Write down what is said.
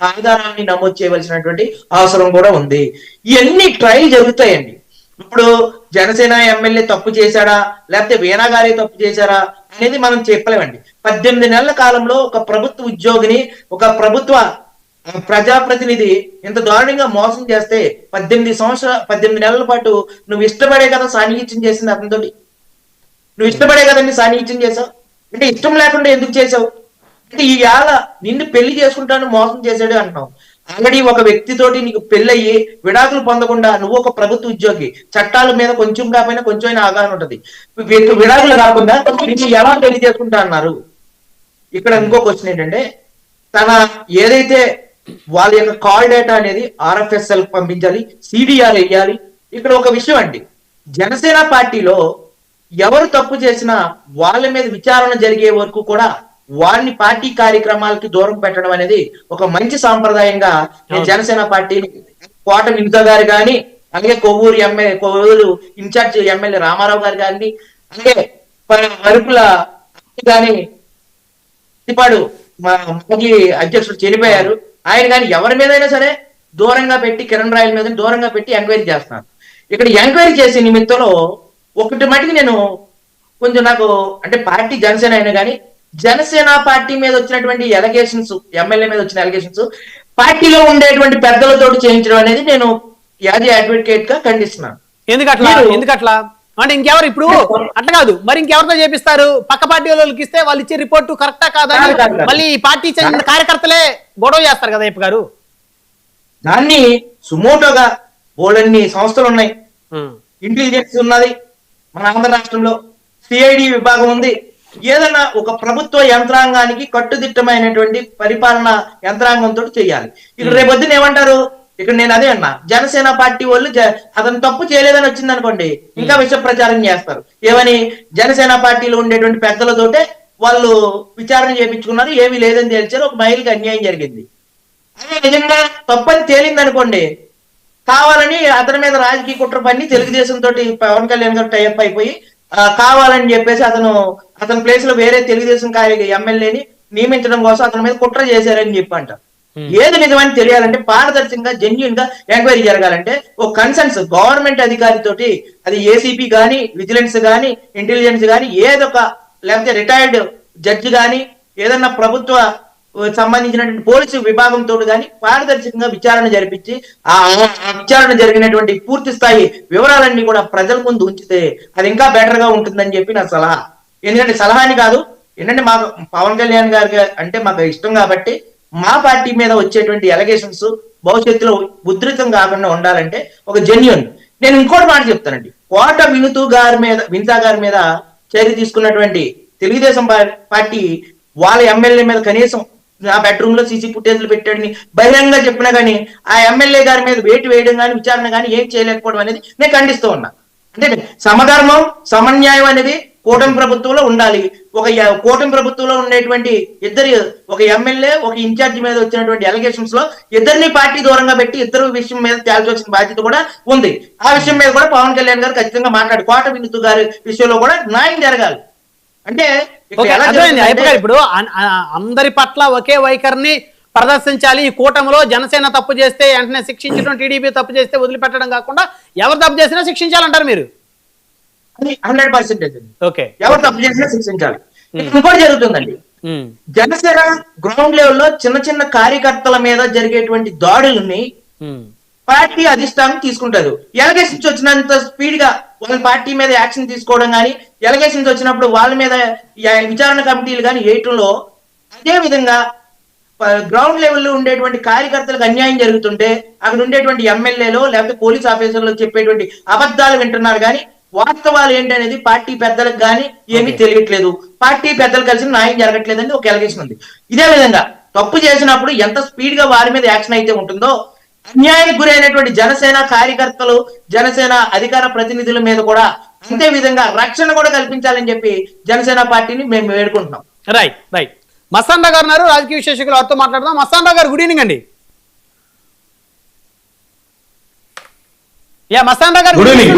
ఆధారాన్ని నమోదు చేయవలసినటువంటి అవసరం కూడా ఉంది. ఇవన్నీ ట్రయల్ జరుగుతాయండి. ఇప్పుడు జనసేన ఎమ్మెల్యే తప్పు చేశాడా? లేకపోతే వీణా గారే తప్పు చేశారా? అనేది మనం చెప్పలేమండి. పద్దెనిమిది నెలల కాలంలో ఒక ప్రభుత్వ ఉద్యోగిని ఒక ప్రభుత్వ ప్రజాప్రతినిధి ఇంత దారుణంగా మోసం చేస్తే పద్దెనిమిది సంవత్సరాల పద్దెనిమిది నెలల పాటు నువ్వు ఇష్టపడే కదా సాన్నిహిత్యం చేసింది అతనితోటి. నువ్వు ఇష్టపడే కదండి సాన్నిహిత్యం చేసావు? అంటే ఇష్టం లేకుండా ఎందుకు చేసావు? ఈ వేళ నిన్ను పెళ్ళి చేసుకుంటాను మోసం చేశాడు అంటున్నావు. ఆల్రెడీ ఒక వ్యక్తితోటి నీకు పెళ్ళయ్యి విడాకులు పొందకుండా నువ్వు ఒక ప్రభుత్వ ఉద్యోగి చట్టాల మీద కొంచెం కాకపోయినా కొంచెం అయినా అవగాహన ఉంటది. విడాకులు కాకుండా నిన్ను ఎలా పెళ్ళి చేసుకుంటా అన్నారు. ఇక్కడ ఇంకో క్వశ్చన్ ఏంటంటే తన ఏదైతే వాళ్ళ యొక్క కాల్ డేటా అనేది ఆర్ఎఫ్ఎస్ఎల్ పంపించాలి సిడిఆర్ వేయాలి ఇక్కడ ఒక విషయం అండి. జనసేన పార్టీలో ఎవరు తప్పు చేసినా వాళ్ళ మీద విచారణ జరిగే వరకు కూడా వారిని పార్టీ కార్యక్రమాలకి దూరం పెట్టడం అనేది ఒక మంచి సాంప్రదాయంగా నేను జనసేన పార్టీని కోట వినుత గారు కానీ అలాగే Kovvur MLA Kovvur incharge MLA Ramarao గారు కానీ అలాగే వరుపుల కానీ ఇపాడు మా మాజీ అధ్యక్షుడు చనిపోయారు. ఆయన కానీ ఎవరి మీదైనా సరే దూరంగా పెట్టి కిరణ్ రాయల మీద దూరంగా పెట్టి ఎంక్వైరీ చేస్తున్నారు. ఇక్కడ ఎంక్వైరీ చేసే నిమిత్తంలో ఒకటి మటుకు నేను కొంచెం నాకు అంటే పార్టీ జనసేన అయినా కానీ జనసేన పార్టీ మీద వచ్చినటువంటి ఎలగేషన్స్ ఎమ్మెల్యే మీద వచ్చిన ఎలగేషన్స్ పార్టీలో ఉండేటువంటి పెద్దలతో చేయించడం అనేది నేను యాజ్ అడ్వకేట్గా ఖండిస్తున్నాను. ఎందుకు అట్లా? మీరు- ఎందుకు అట్లా? అంటే ఇంకెవరు ఇప్పుడు? అట్లా కాదు. మరి ఇంకెవరితో చేపిస్తారు? పక్క పార్టీ వాళ్ళకి ఇస్తే వాళ్ళు ఇచ్చే రిపోర్ట్ కరెక్టా కాదా. మళ్ళీ ఈ పార్టీ చెందిన కార్యకర్తలే గొడవ చేస్తారు కదా ఇప్ప గారు? దాన్ని సుమోటోగా బోలన్ని సంస్థలు ఉన్నాయి. ఇంటెలిజెన్స్ ఉన్నది. మన ఆంధ్ర రాష్ట్రంలో. సిఐడి విభాగం ఉంది. ఏదైనా ఒక ప్రభుత్వ యంత్రాంగానికి కట్టుదిట్టమైనటువంటి పరిపాలన యంత్రాంగంతో చేయాలి. ఇక్కడ రేపొద్దున ఏమంటారు? ఇక్కడ నేను అదే అన్నా. జనసేన పార్టీ వాళ్ళు అతను తప్పు చేయలేదని వచ్చింది అనుకోండి ఇంకా విష ప్రచారం చేస్తారు. ఏమని? జనసేన పార్టీలో ఉండేటువంటి పెద్దలతోటే వాళ్ళు విచారణ చేపించుకున్నారు ఏమీ లేదని తెలిసారు ఒక మహిళకి అన్యాయం జరిగింది. అదే నిజంగా తప్పని తేలింది అనుకోండి కావాలని అతని మీద రాజకీయ కుట్ర పని తెలుగుదేశం తోటి పవన్ కళ్యాణ్ గారు టైప్ అయిపోయి కావాలని చెప్పేసి అతను అతని ప్లేస్లో వేరే తెలుగుదేశం ఎమ్మెల్యేని నియమించడం కోసం అతని మీద కుట్ర చేశారని చెప్పి అంటారు ఏది నిజమని తెలియాలంటే పారదర్శకంగా జెన్యున్గా ఎంక్వైరీ జరగాలంటే ఒక కన్సర్న్స్ గవర్నమెంట్ అధికారి తోటి అది ఏసీపీ గాని విజిలెన్స్ గాని ఇంటెలిజెన్స్ గాని ఏదొక లేకపోతే రిటైర్డ్ జడ్జి గాని ఏదన్నా ప్రభుత్వ సంబంధించినటువంటి పోలీసు విభాగంతో కానీ పారదర్శకంగా విచారణ జరిపించి ఆ విచారణ జరిగినటువంటి పూర్తి స్థాయి వివరాలన్నీ కూడా ప్రజల ముందు ఉంచితే అది ఇంకా బెటర్గా ఉంటుందని చెప్పి నా సలహా. ఎందుకంటే సలహాని కాదు ఏంటంటే మాకు పవన్ కళ్యాణ్ గారికి అంటే మాకు ఇష్టం కాబట్టి మా పార్టీ మీద వచ్చేటువంటి ఎలగేషన్స్ భవిష్యత్తులో ఉధృతం కాకుండా ఉండాలంటే ఒక జెన్యున్ నేను ఇంకోటి మాట చెప్తానండి. కోట వినుతూ గారి మీద వినితా గారి మీద చర్య తీసుకున్నటువంటి తెలుగుదేశం పార్టీ వాళ్ళ ఎమ్మెల్యే మీద కనీసం నా బెడ్రూమ్లో సీసీ ఫుటేజ్లు పెట్టాడని బహిరంగంగా చెప్పినా గానీ ఆ ఎమ్మెల్యే గారి మీద వేటు వేయడం కానీ విచారణ కానీ ఏం చేయలేకపోవడం అనేది నేను ఖండిస్తూ ఉన్నా. అంటే సమధర్మం సమన్యాయం అనేది కూటమి ప్రభుత్వంలో ఉండాలి. ఒక కూటమి ప్రభుత్వంలో ఉండేటువంటి ఇద్దరు ఒక ఎమ్మెల్యే ఒక ఇన్ఛార్జ్ మీద వచ్చినటువంటి అలిగేషన్స్లో ఇద్దరిని పార్టీ దూరంగా పెట్టి ఇద్దరు విషయం మీద తేల్చవలసిన బాధ్యత కూడా ఉంది. ఆ విషయం మీద కూడా పవన్ కళ్యాణ్ గారు ఖచ్చితంగా మాట్లాడి. కోట వినుతు గారి విషయంలో కూడా న్యాయం జరగాలి. అంటే ఇప్పుడు అందరి పట్ల ఒకే వైఖరిని ప్రదర్శించాలి. ఈ కూటమిలో జనసేన తప్పు చేస్తే వెంటనే శిక్షించడం టీడీపీ తప్పు చేస్తే వదిలిపెట్టడం కాకుండా ఎవరు తప్పు చేసినా శిక్షించాలంటారు మీరు? Hundred percentage okay. ఎవరు తప్పు చేసినా శిక్షించాలి. ఇక్కడ ఇంకోటి జరుగుతుందండి. ఉమ్, జనసేన గ్రౌండ్ లెవెల్లో చిన్న చిన్న కార్యకర్తల మీద జరిగేటువంటి దాడుల్ని ఉమ్, పార్టీ అధిష్టానం తీసుకుంటారు ఎలగేషన్స్ వచ్చినంత స్పీడ్గా వాళ్ళ పార్టీ మీద యాక్షన్ తీసుకోవడం కానీ ఎలగేషన్స్ వచ్చినప్పుడు వాళ్ళ మీద విచారణ కమిటీలు కానీ వేయటంలో అదే విధంగా గ్రౌండ్ లెవెల్లో ఉండేటువంటి కార్యకర్తలకు అన్యాయం జరుగుతుంటే అక్కడ ఉండేటువంటి ఎమ్మెల్యేలో లేకపోతే పోలీస్ ఆఫీసర్లు చెప్పేటువంటి అబద్ధాలు వింటున్నారు కానీ వాస్తవాలు ఏంటనేది పార్టీ పెద్దలకు కానీ ఏమీ తెలియట్లేదు. పార్టీ పెద్దలు కలిసి న్యాయం జరగట్లేదని ఒక ఎలగేషన్ ఉంది. ఇదే విధంగా తప్పు చేసినప్పుడు ఎంత స్పీడ్గా వారి మీద యాక్షన్ అయితే ఉంటుందో అన్యాయానికి గురైనటువంటి జనసేన కార్యకర్తలు జనసేన అధికార ప్రతినిధుల మీద కూడా అంతే విధంగా రక్షణ కూడా కల్పించాలని చెప్పి జనసేన పార్టీని మేము వేడుకుంటున్నాం. రైట్ రైట్ మస్తాన్ గారు ఉన్నారు. రాజకీయ విశేషకులు వారితో మాట్లాడదాం. మస్తాన్ గారు గుడ్ ఈవినింగ్ అండి. యా మస్తాన్ గారు Good evening.